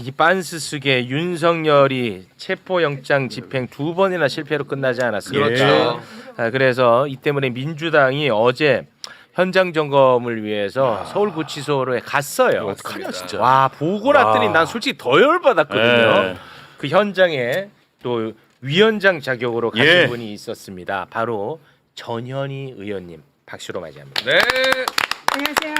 이 빤스숙의 윤석열이 체포영장 집행 두 번이나 실패로 끝나지 않았습니까? 그렇죠. 아, 그래서 이 때문에 민주당이 어제 현장 점검을 위해서 서울구치소로 갔어요. 어떡하냐, 진짜. 와 보고 났더니 와. 난 솔직히 더 열받았거든요. 네. 그 현장에 또 위원장 자격으로 가신 예. 분이 있었습니다. 바로 전현희 의원님 박수로 맞이합니다. 네. 안녕하세요.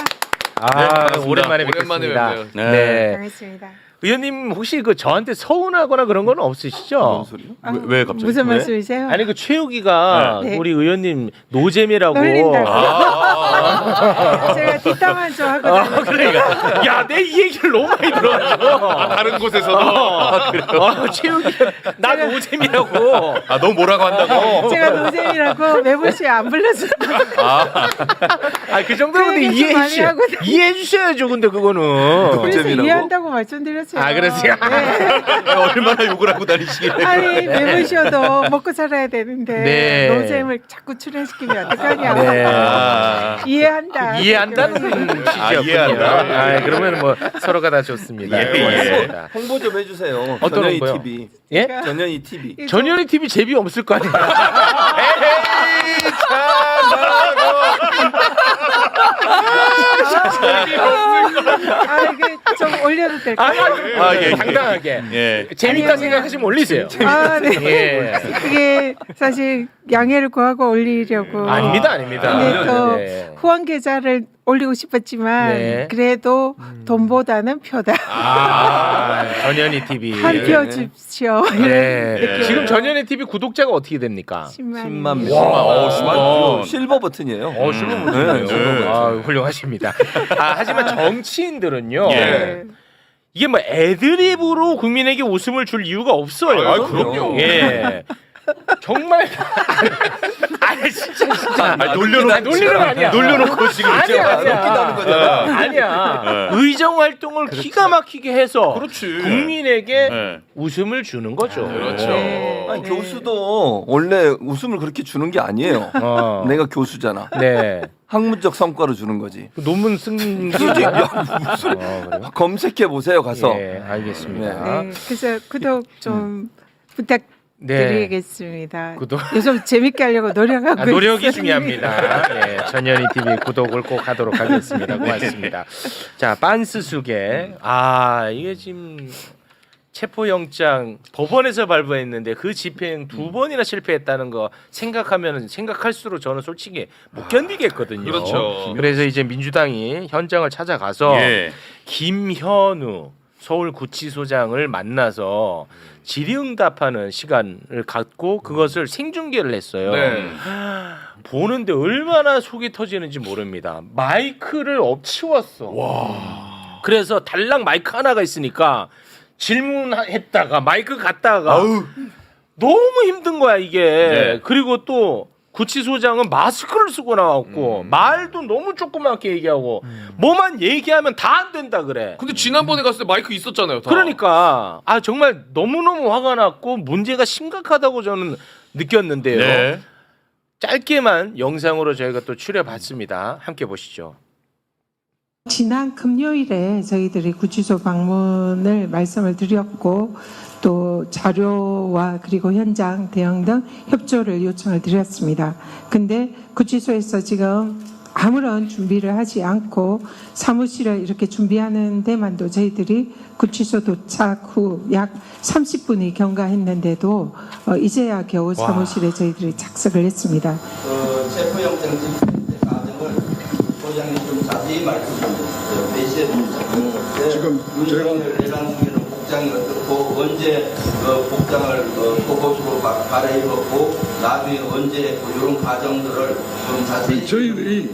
아 반갑습니다. 오랜만에 오랜만에 뵙겠습니다. 뵙네요. 네. 네. 반갑습니다. 의원님 혹시 그 저한테 서운하거나 그런 건 없으시죠? 소리요? 아, 왜, 왜 갑자기? 무슨 왜? 말씀이세요? 아니 그 최욱이가 네. 우리 의원님 노잼이라고. 놀린다고. 아, 아, 제가 뒷담화 좀 하고 아, 다니는 그러니까 야내 이 얘기를 너무 많이 아, 들었어. 다른 곳에서도 아, 그래요? 아, 최욱이 나 노잼이라고. 아 너무 뭐라고 한다고? 제가 노잼이라고 매부쇼에 안 불러준다. 아그그 얘기 좀 이해해 많이 주셔 하고 다니- 이해해 주셔야죠. 근데 그거는. 그래서 노잼이라고? 이해한다고 말씀드렸 어요. 아, 그러세요? 네. 얼마나 욕을 하고 다니시길래? 아니 매부쇼도 먹고 살아야 되는데 네. 노잼을 자꾸 출연시키면 어떡하냐. 네. 아, 이해한다. 이해한다는 취지였군요. 이해한다. 아, 그러면 뭐 서로가 다 좋습니다. 예, 예. 고맙습니다. 홍보 좀 해주세요. 어떤 전현희 홍보요? TV. 예? 전현희 TV. 이거 전현희 TV 재미 없을 거 아니에요. 아 이게 좀 올려도 아, 될까요? 아, 예, 예. 당당하게. 예. 재밌다 생각하시면 올리세요. 아 네. 예. 그게 사실 양해를 구하고 올리려고. 아닙니다, 아닙니다. 근데 또 네. 후원 계좌를 올리고 싶었지만 네. 그래도 돈보다는 표다. 아, 전현희 TV. 한표 줍시오. 네. 예. 지금 전현희 TV 구독자가 어떻게 됩니까? 10만. 10만 명. 명. 와, 어, 10만 명. 실버 버튼이에요. 어, 실버 네, 못이네요. 실버 버튼. 아, 훌륭하십니다. 아, 하지만 정치인들은요. 예. 네. 이게 뭐 애드립으로 국민에게 웃음을 줄 이유가 없어요. 아, 그럼요. 예. 정말 진짜 진짜 아, 놀려놓고 아, 놀리는 거 아니야. 놀려놓고 지금 아니야 아니야 웃기다는 거잖아. 아니야 네. 의정 활동을 기가 막히게 해서 그렇지. 국민에게 네. 웃음을 주는 거죠. 그렇죠. 네. 아니, 교수도 원래 웃음을 그렇게 주는 게 아니에요. 어. 내가 교수잖아. 네. 학문적 성과로 주는 거지. 그 논문 쓴 그지? 야, 무슨 어, 그래요? 검색해 보세요 가서. 예, 알겠습니다. 네. 그래서 구독 좀 네. 부탁 드리겠습니다. 구독. 요즘 재밌게 하려고 노력하고 아, 노력이 있어요. 중요합니다. 예, 전현희 TV 구독을 꼭 하도록 하겠습니다. 고맙습니다. 자, 빤스숙에 아 이게 지금 체포영장 법원에서 발부했는데 그 집행 두 번이나 실패했다는 거 생각하면 생각할수록 저는 솔직히 못 견디겠거든요. 그렇죠. 그래서 이제 민주당이 현장을 찾아가서 예. 김현우 서울구치소장을 만나서 질의응답하는 시간을 갖고 그것을 생중계를 했어요. 네. 보는데 얼마나 속이 터지는지 모릅니다. 마이크를 엎치웠어. 그래서 달랑 마이크 하나가 있으니까 질문했다가 마이크 갖다가 아우. 너무 힘든 거야 이게. 네. 그리고 또 구치소장은 마스크를 쓰고 나왔고 말도 너무 조그맣게 얘기하고 뭐만 얘기하면 다 안 된다 그래. 근데 지난번에 갔을 때 마이크 있었잖아요. 다. 그러니까 아 정말 너무 너무 화가 났고 문제가 심각하다고 저는 느꼈는데요. 네. 짧게만 영상으로 저희가 또 추려봤습니다. 함께 보시죠. 지난 금요일에 저희들이 구치소 방문을 말씀을 드렸고 또 자료와 그리고 현장 대응 등 협조를 요청을 드렸습니다. 근데 구치소에서 지금 아무런 준비를 하지 않고 사무실을 이렇게 준비하는 데만도 저희들이 구치소 도착 후 약 30분이 경과했는데도 어, 이제야 겨우 사무실에 저희들이 착석을 했습니다. 그 체포영장 집행 과정을 소장님 좀 자세히 말씀 좀 해주세요. 몇 시에 도착했는데 지금 내란중에는 복장이 어떻고 언제 어, 복장을 어, 속옷으로 가- 갈아입었고 나중에 언제 이런 과정들을 좀 자세히 저희들이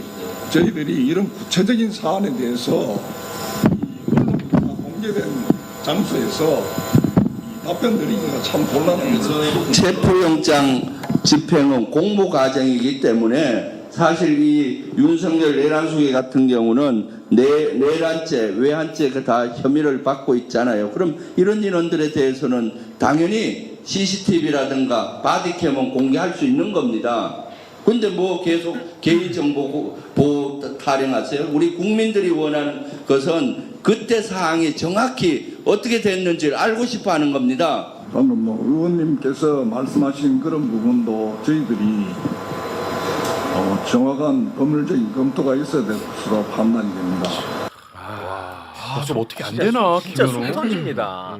저희들이 이런 구체적인 사안에 대해서 공개된 장소에서 이 답변 드리기가 참 곤란합니다. 체포영장 집행은 공모 과정이기 때문에 사실 이 윤석열 내란 수계 같은 경우는 내, 내란죄, 외환죄 그다 혐의를 받고 있잖아요. 그럼 이런 인원들에 대해서는 당연히 CCTV라든가 바디캠은 공개할 수 있는 겁니다. 근데 뭐 계속 개인정보 보호 타령하세요? 우리 국민들이 원하는 것은 그때 사항이 정확히 어떻게 됐는지를 알고 싶어 하는 겁니다. 방금 뭐 의원님께서 말씀하신 그런 부분도 저희들이 어, 정확한 법률적인 검토가 있어야 될 것으로 판단이 됩니다. 아, 좀 어떻게 안 되나 진짜 김현우. 속 터집니다.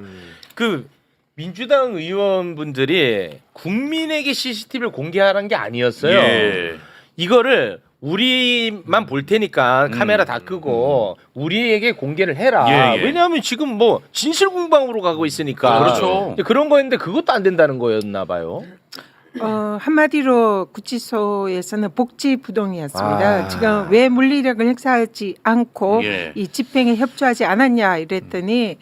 그 민주당 의원분들이 국민에게 CCTV를 공개하라는 게 아니었어요. 예. 이거를 우리만 볼 테니까 카메라 다 끄고 우리에게 공개를 해라. 예, 예. 왜냐하면 지금 뭐 진실 공방으로 가고 있으니까. 그렇죠. 근데 그런 거였는데 그것도 안 된다는 거였나 봐요. 어, 한마디로 구치소에서는 복지 부동이었습니다. 아. 지금 왜 물리력을 행사하지 않고 예. 이 집행에 협조하지 않았냐 이랬더니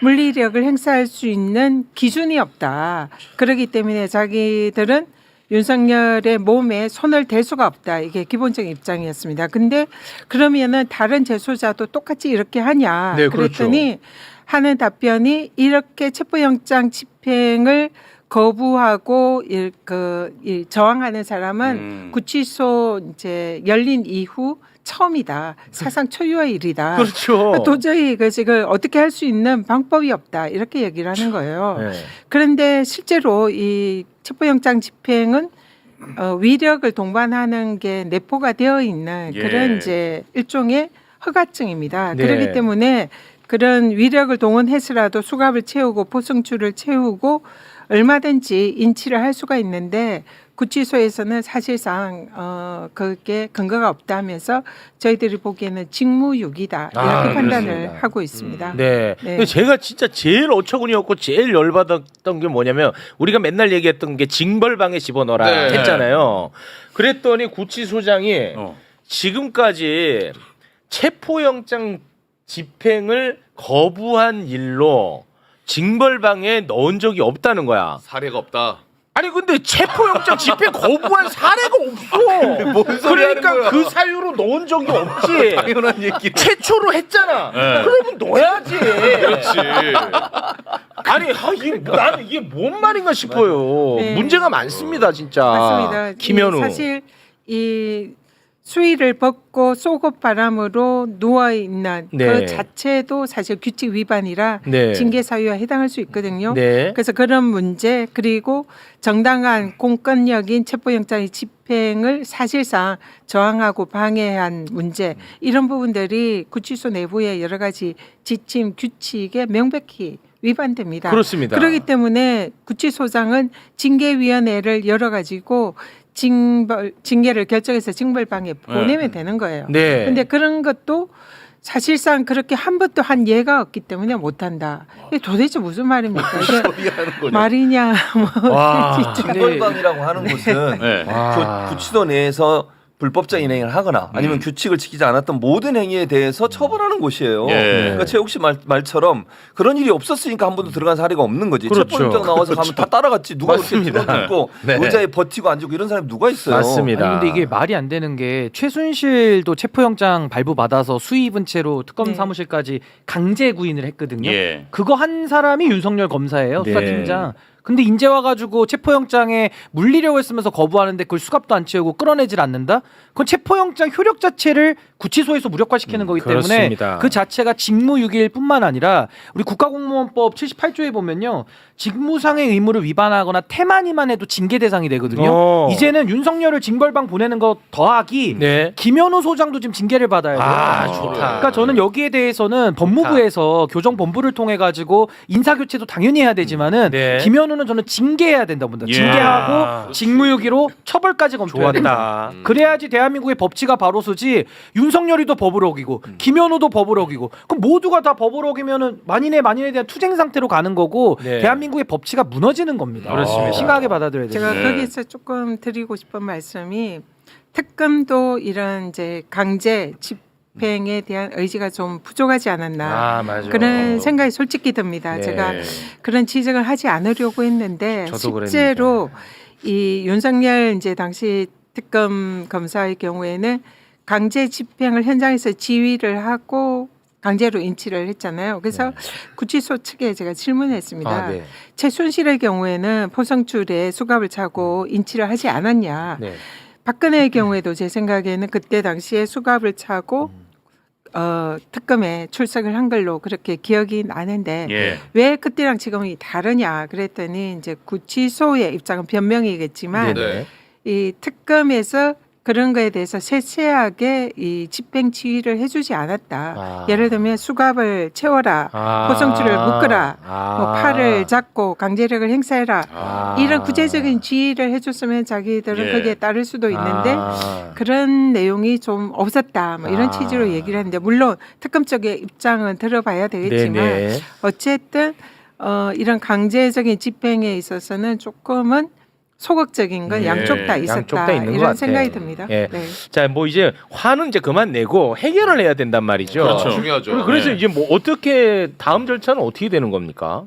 물리력을 행사할 수 있는 기준이 없다. 그렇기 때문에 자기들은 윤석열의 몸에 손을 댈 수가 없다. 이게 기본적인 입장이었습니다. 근데 그러면은 다른 재소자도 똑같이 이렇게 하냐? 네, 그렇죠. 그랬더니 하는 답변이 이렇게 체포영장 집행을 거부하고 이, 그, 이 저항하는 사람은 음. 구치소 이제 열린 이후 처음이다. 사상 초유의 일이다. 그렇죠. 도저히 그 지금 어떻게 할 수 있는 방법이 없다. 이렇게 얘기를 하는 거예요. 네. 그런데 실제로 이 첩보영장 집행은 어, 위력을 동반하는 게 내포가 되어 있는 예. 그런 이제 일종의 허가증입니다. 네. 그렇기 때문에 그런 위력을 동원해서라도 수갑을 채우고 포승줄을 채우고 얼마든지 인치를 할 수가 있는데 구치소에서는 사실상 어 그게 근거가 없다면서 저희들이 보기에는 직무유기다 이렇게 아, 판단을 그렇습니다. 하고 있습니다. 네. 네. 근데 제가 진짜 제일 어처구니였고 제일 열받았던 게 뭐냐면 우리가 맨날 얘기했던 게 징벌방에 집어넣어라 네. 했잖아요. 그랬더니 구치소장이 어. 지금까지 체포영장 집행을 거부한 일로 징벌방에 넣은 적이 없다는 거야. 사례가 없다. 아니 근데 체포영장 집행 거부한 사례가 없어. 뭔 소리 하는 그러니까 거야. 그 사유로 넣은 적이 없지. 당연한 얘기. 최초로 했잖아. 네. 그러면 넣어야지. 그렇지. 아니 아, 이게 나는 이게 뭔 말인가 싶어요. 네. 문제가 많습니다 진짜. 맞습니다. 이 김현우. 사실 이 수의를 벗고 속옷 바람으로 누워 있는 네. 그 자체도 사실 규칙 위반이라 네. 징계 사유와 해당할 수 있거든요. 네. 그래서 그런 문제 그리고 정당한 공권력인 체포영장의 집행을 사실상 저항하고 방해한 문제 이런 부분들이 구치소 내부의 여러 가지 지침 규칙에 명백히 위반됩니다. 그렇습니다. 그렇기 때문에 구치소장은 징계위원회를 열어 가지고 징벌 징계를 결정해서 징벌방에 보내면 되는 거예요. 네. 근데 그런 것도 사실상 그렇게 한 번도 한 예가 없기 때문에 못 한다. 이게 도대체 무슨 말입니까? 이게 소리하는 거냐. 말이냐? 뭐 와. 진짜. 징벌방이라고 하는 곳은 네. 와. 구, 구치소 내에서 불법적 인행을 하거나 아니면 음. 규칙을 지키지 않았던 모든 행위에 대해서 처벌하는 곳이에요. 예. 그러니까 최욱 씨 말, 말처럼 그런 일이 없었으니까 한 번도 들어간 사례가 없는 거지. 그렇죠. 체포영장 나와서 가면 다 따라갔지. 누가 그렇게 맞습니다. 들어듣고 네. 의자에 버티고 앉고 이런 사람이 누가 있어요? 맞습니다. 아니, 근데 이게 말이 안 되는 게 최순실도 체포영장 발부 받아서 수입은 채로 특검 네. 사무실까지 강제 구인을 했거든요. 예. 그거 한 사람이 윤석열 검사예요 네. 수사팀장. 근데 이제 와가지고 체포영장에 물리력을 쓰면서 거부하는데 그걸 수갑도 안 채우고 끌어내질 않는다? 그건 체포영장 효력 자체를 구치소에서 무력화시키는 거기 때문에 그렇습니다. 그 자체가 직무유기일 뿐만 아니라 우리 국가공무원법 78조에 보면요 직무상의 의무를 위반하거나 태만히만 해도 징계 대상이 되거든요. 어. 이제는 윤석열을 징벌방 보내는 거 더하기 네. 김현우 소장도 지금 징계를 받아야 돼요. 아, 어. 좋다. 그러니까 저는 여기에 대해서는 법무부에서 교정 본부를 통해 가지고 인사 교체도 당연히 해야 되지만은 네. 김현우는 저는 징계해야 된다고 봅니다. 예. 징계하고 아. 직무유기로 처벌까지 검토해야 된다. 좋았다. 음. 그래야지 대한민국의 법치가 바로 서지 윤 석열이도 법을 어기고 음. 김현우도 법을 어기고 그럼 모두가 다 법을 어기면은 만인의 만인에 대한 투쟁 상태로 가는 거고 네. 대한민국의 법치가 무너지는 겁니다. 그렇습니다. 심각하게 받아들여야 돼요. 제가 네. 거기서 조금 드리고 싶은 말씀이 특검도 이런 이제 강제 집행에 대한 의지가 좀 부족하지 않았나 아 맞아요. 그런 생각이 솔직히 듭니다. 네. 제가 그런 지적을 하지 않으려고 했는데 저도 실제로 이 윤석열 이제 당시 특검 검사의 경우에는 강제 집행을 현장에서 지휘를 하고 강제로 인치를 했잖아요. 그래서 구치소 측에 제가 질문했습니다. 아, 네. 최순실의 경우에는 포성줄에 수갑을 차고 인치를 하지 않았냐. 네. 박근혜의 경우에도 제 생각에는 그때 당시에 수갑을 차고 어, 특검에 출석을 한 걸로 그렇게 기억이 나는데 예. 왜 그때랑 지금이 다르냐 그랬더니 이제 구치소의 입장은 변명이겠지만 네. 이 특검에서 그런 거에 대해서 세세하게 이 집행 지휘를 해주지 않았다. 아. 예를 들면 수갑을 채워라, 아. 포성줄을 묶어라, 아. 뭐 팔을 잡고 강제력을 행사해라. 아. 이런 구체적인 지휘를 해줬으면 자기들은 예. 거기에 따를 수도 있는데 아. 그런 내용이 좀 없었다. 뭐 이런 아. 취지로 얘기를 했는데 물론 특검 쪽의 입장은 들어봐야 되겠지만 네네. 어쨌든 어, 이런 강제적인 집행에 있어서는 조금은 소극적인 건 예, 양쪽 다 있었다 양쪽 다 있는 것 이런 같아. 생각이 듭니다. 예. 네. 자, 뭐 이제 화는 이제 그만 내고 해결을 해야 된단 말이죠. 그렇죠. 중요하죠. 그래서 네. 이제 뭐 어떻게 다음 절차는 어떻게 되는 겁니까?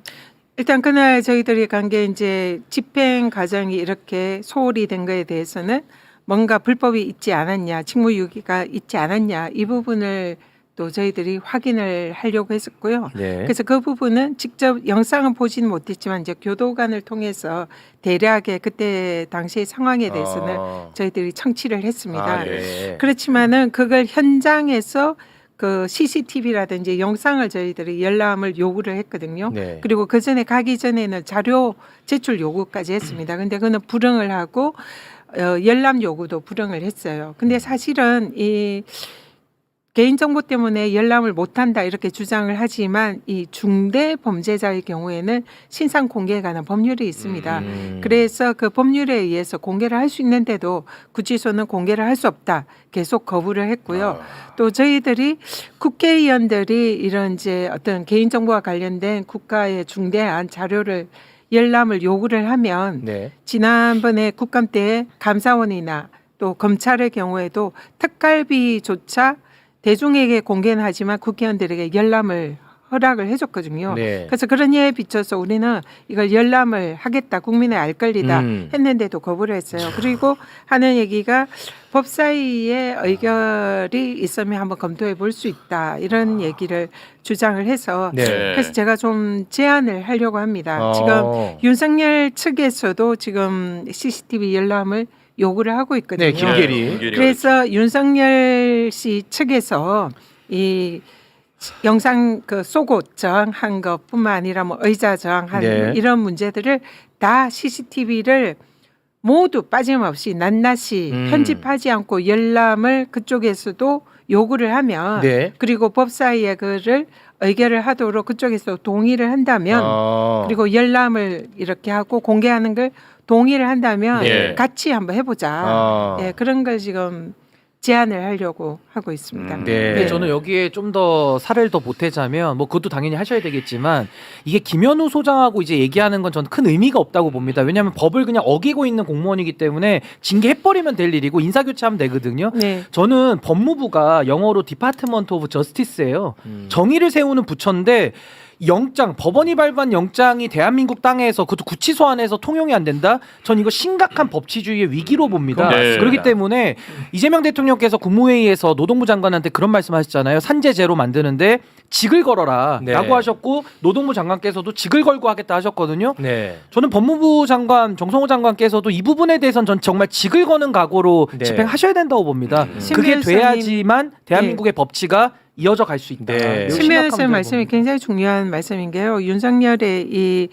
일단 그날 저희들이 간 게 이제 집행 과정이 이렇게 소홀히 된 거에 대해서는 뭔가 불법이 있지 않았냐, 직무유기가 있지 않았냐 이 부분을 또 저희들이 확인을 하려고 했었고요. 네. 그래서 그 부분은 직접 영상은 보지는 못했지만 이제 교도관을 통해서 대략의 그때 당시의 상황에 대해서는 어. 저희들이 청취를 했습니다. 아, 네. 그렇지만은 그걸 현장에서 그 CCTV라든지 영상을 저희들이 열람을 요구를 했거든요. 네. 그리고 그 전에 가기 전에는 자료 제출 요구까지 했습니다. 근데 그는 불응을 하고 어, 열람 요구도 불응을 했어요. 근데 사실은 이 개인정보 때문에 열람을 못한다 이렇게 주장을 하지만 이 중대 범죄자의 경우에는 신상 공개에 관한 법률이 있습니다. 음. 그래서 그 법률에 의해서 공개를 할 수 있는데도 구치소는 공개를 할 수 없다. 계속 거부를 했고요. 아. 또 저희들이 국회의원들이 이런 이제 어떤 개인정보와 관련된 국가의 중대한 자료를 열람을 요구를 하면 네. 지난번에 국감 때 감사원이나 또 검찰의 경우에도 특갈비조차 대중에게 공개는 하지만 국회의원들에게 열람을 허락을 해줬거든요. 네. 그래서 그런 예에 비춰서 우리는 이걸 열람을 하겠다, 국민의 알 권리다 음. 했는데도 거부를 했어요. 그리고 하는 얘기가 법사위의 의결이 있으면 한번 검토해 볼 수 있다 이런 얘기를 주장을 해서 네. 그래서 제가 좀 제안을 하려고 합니다. 어. 지금 윤석열 측에서도 지금 CCTV 열람을 요구를 하고 있거든요. 네, 김계리. 김계리가 그래서 윤석열 씨 측에서 이 영상 그 속옷 저항한 것뿐만 아니라 뭐 의자 저항한 네. 이런 문제들을 다 CCTV를 모두 빠짐없이 낱낱이 음. 편집하지 않고 열람을 그쪽에서도 요구를 하면 네. 그리고 법사위에 그를 의결을 하도록 그쪽에서 동의를 한다면 어. 그리고 열람을 이렇게 하고 공개하는 걸 동의를 한다면 네. 같이 한번 해보자. 어. 예, 그런 걸 지금 제안을 하려고 하고 있습니다. 음. 네. 근데 저는 여기에 좀 더 살을 더 보태자면 뭐 그것도 당연히 하셔야 되겠지만 이게 김현우 소장하고 이제 얘기하는 건 저는 큰 의미가 없다고 봅니다. 왜냐하면 법을 그냥 어기고 있는 공무원이기 때문에 징계해버리면 될 일이고 인사교체하면 되거든요. 네. 저는 법무부가 영어로 디파트먼트 오브 저스티스예요. 음. 정의를 세우는 부처인데 영장 법원이 발부한 영장이 대한민국 땅에서 그것도 구치소 안에서 통용이 안 된다. 전 이거 심각한 법치주의의 위기로 봅니다. 네. 그렇기 때문에 이재명 대통령 께서 국무회의에서 노동부 장관한테 그런 말씀하셨잖아요. 산재제로 만드는데 직을 걸어라라고 네. 하셨고 노동부 장관께서도 직을 걸고 하겠다 하셨거든요. 네. 저는 법무부 장관 정성호 장관께서도 이 부분에 대해서는 전 정말 직을 거는 각오로 네. 집행하셔야 된다고 봅니다. 음. 그게. 돼야지만 대한민국의 법치가 이어져 갈 수 있다. 네. 선생 말씀이 굉장히 중요한 말씀인 게요. 윤석열의 이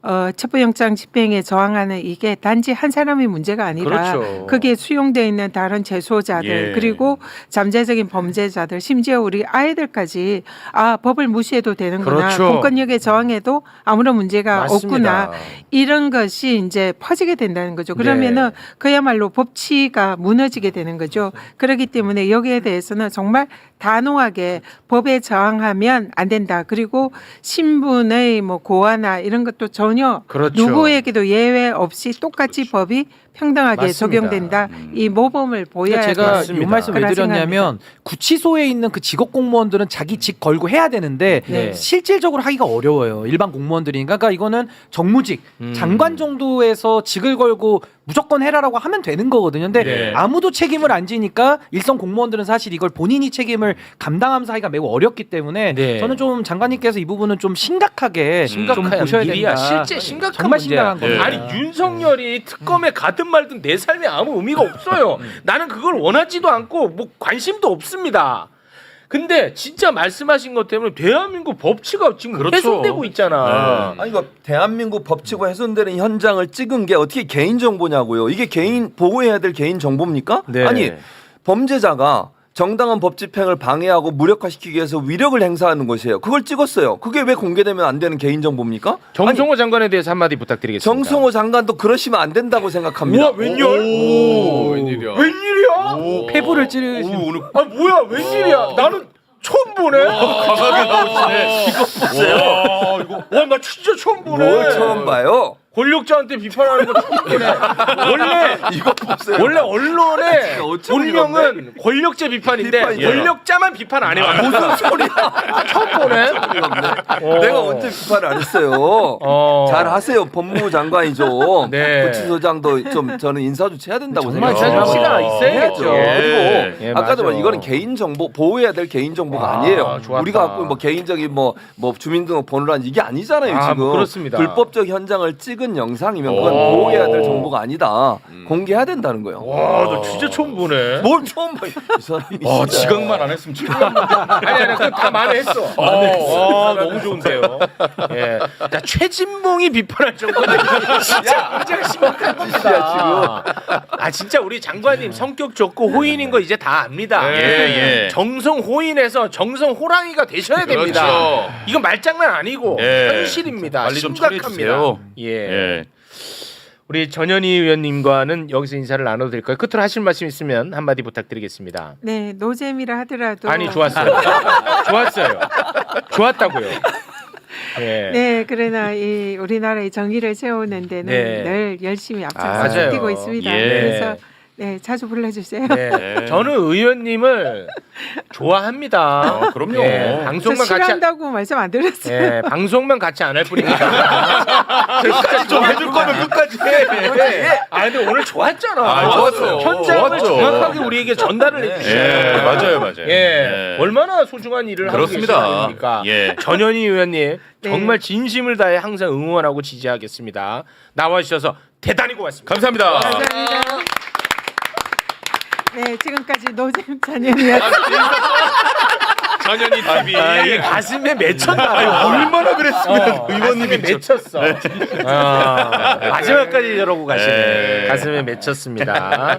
어, 첩보영장 집행에 저항하는 이게 단지 한 사람의 문제가 아니라 그렇죠. 거기에 수용되어 있는 다른 재소자들 예. 그리고 잠재적인 범죄자들 심지어 우리 아이들까지 아 법을 무시해도 되는구나 그렇죠. 공권력에 저항해도 아무런 문제가 맞습니다. 없구나 이런 것이 이제 퍼지게 된다는 거죠. 네. 그러면은 그야말로 법치가 무너지게 되는 거죠. 그렇기 때문에 여기에 대해서는 정말 단호하게 법에 저항하면 안 된다. 그리고 신분의 뭐 고하나 이런 것도 전혀 그렇죠. 누구에게도 예외 없이 똑같이 법이 평등하게 맞습니다. 적용된다. 이 모범을 보여야 그러니까 제가 맞습니다. 이 말씀 왜 그런 드렸냐면 구치소에 있는 그 직업 공무원들은 자기 직 걸고 해야 되는데 네. 실질적으로 하기가 어려워요. 일반 공무원들이니까 그러니까 이거는 정무직 음. 장관 정도에서 직을 걸고 무조건 해라라고 하면 되는 거거든요. 근데 네. 아무도 책임을 안 지니까 일선 공무원들은 사실 이걸 본인이 책임을 감당하면서 하기가 매우 어렵기 때문에 네. 저는 좀 장관님께서 이 부분은 좀 심각하게 좀 심각한 보셔야 일이야. 된다. 실제 심각한 정말 문제야. 심각한 겁니다. 아니 윤석열이 특검에 가든 말든 내 삶에 아무 의미가 없어요. 나는 그걸 원하지도 않고 뭐 관심도 없습니다. 근데 진짜 말씀하신 것 때문에 대한민국 법치가 지금 그렇죠. 훼손되고 있잖아. 아니 이거 대한민국 법치고 훼손되는 현장을 찍은 게 어떻게 개인 정보냐고요? 이게 개인 보호해야 될 개인 정보입니까? 네. 아니 범죄자가 정당한 법 집행을 방해하고 무력화시키기 위해서 위력을 행사하는 것이에요. 그걸 찍었어요. 그게 왜 공개되면 안 되는 개인 정보입니까? 정성호 장관에 대해서 한마디 부탁드리겠습니다. 정성호 장관도 그러시면 안 된다고 생각합니다. 우와 웬열? 오, 웬일이야. 웬일이야? 폐부를 찌르신 오, 오늘 아 뭐야 웬일이야? 나는 처음 보네. 강하게 나오시네. 이거 보세요. 와 이거 와 나 진짜 처음 보네. 뭘 처음 봐요? 권력자한테 비판하는 거 처음 보네. 원래 이거 보세요. 원래 언론의 진짜 어처구니가 본명은 권력자 비판인데 비판이죠. 권력자만 비판 안 해요. 무슨 소리야? 처음 보네. 어. 내가 언제 비판을 안 했어요. 어. 잘 하세요. 법무부 장관이죠. 네. 구치소장도 좀 저는 인사 조치해야 된다고 정말 생각해요. 자존심이 있어야겠죠. 그리고 예, 아까도 맞아. 말 이거는 개인 정보 보호해야 될 개인 정보가 아, 아, 니에요 좋았다. 우리가 갖고 뭐 개인적인 뭐 뭐 주민등록 번호란 이게 아니잖아요 아, 지금. 뭐 그렇습니다. 불법적 현장을 찍은 영상이면 그건 오. 보호해야 될 정보가 아니다. 공개해야 된다는 거예요. 와 나 진짜 처음 보네. 뭘 처음 봐? 이 사람이. 와, 진짜. 지각만 안 했으면 지금. 아니 아니 그다 만회했어. 아, 너무 좋은데요. 예. 자 최진봉이 비판할 정도는 진짜 문제가 심각한 겁니다. 아 진짜 우리 장관님 성격 좋고 호인인 거 이제 다 압니다. 예, 예. 정성 호인에서 정성 호랑이가 되셔야 됩니다. 그렇죠. 이건 말장난 아니고 예. 현실입니다. 빨리 좀 심각합니다. 처리해주세요. 예. 예. 우리 전현희 의원님과는 여기서 인사를 나눠도 될까요? 끝으로 하실 말씀 있으면 한마디 부탁드리겠습니다. 네, 노잼이라 하더라도 아니 좋았어요. 좋았어요. 좋았다고요. 예. 네, 그러나 이 우리나라의 정의를 세우는 데는 네. 늘 열심히 아, 앞장서 맞아요. 뛰고 있습니다. 예. 그래서 네, 자주 불러주세요. 네. 네. 저는 의원님을 좋아합니다. 어, 그럼요. 예, 저 방송만 같이 싫어한다고 말씀 안 드렸어요. 예, 방송만 같이 안 할 뿐입니다. 끝까지 좀 해줄 거면 끝까지 해. 아 근데 오늘 좋았잖아. 아, 좋았어요. 현장을 좋았죠. 정확하게 우리에게 전달을 해주시네. 예, 맞아요, 맞아요. 예, 얼마나 소중한 일을 하고 그렇습니다. 분입니까? 예. 전현희 의원님 네. 정말 진심을 다해 항상 응원하고 지지하겠습니다. 나와주셔서 대단히 고맙습니다. 감사합니다. 감사합니다. 네, 지금까지 노잼 잔연이었습니다. 전현희 TV. 아, 이 가슴에 맺혔다. 얼마나 그랬으면 어, 가슴에 맺혔어. 아, 마지막까지 이러고 가시네. 네. 가슴에 맺혔습니다.